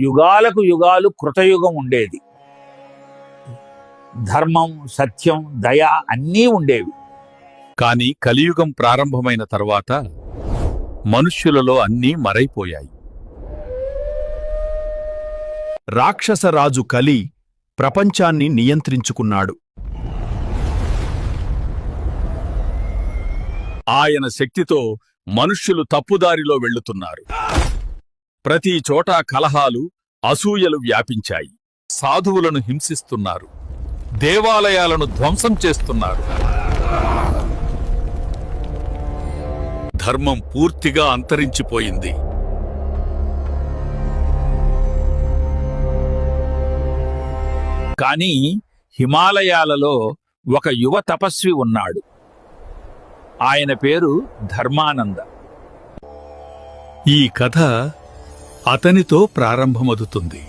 యుగాలకు యుగాలు కృతయుగం ఉండేది. ధర్మం సత్యం దయ అన్నీ ఉండేవి. కాని కలియుగం ప్రారంభమైన తర్వాత మనుష్యులలో అన్నీ మరైపోయాయి. రాక్షసరాజు కలి ప్రపంచాన్ని నియంత్రించుకున్నాడు. ఆయన శక్తితో మనుష్యులు తప్పుదారిలో వెళ్ళుతున్నారు ప్రతి చోటా కలహాలు అసూయలు వ్యాపించాయి. సాధువులను హింసిస్తున్నారు. దేవాలయాలను ధ్వంసం చేస్తున్నారు. ధర్మం పూర్తిగా అంతరించిపోయింది. కానీ హిమాలయాలలో ఒక యువ తపస్వి ఉన్నాడు. ఆయన పేరు ధర్మానంద. ఈ కథ అతనితో ప్రారంభమదుతుంది.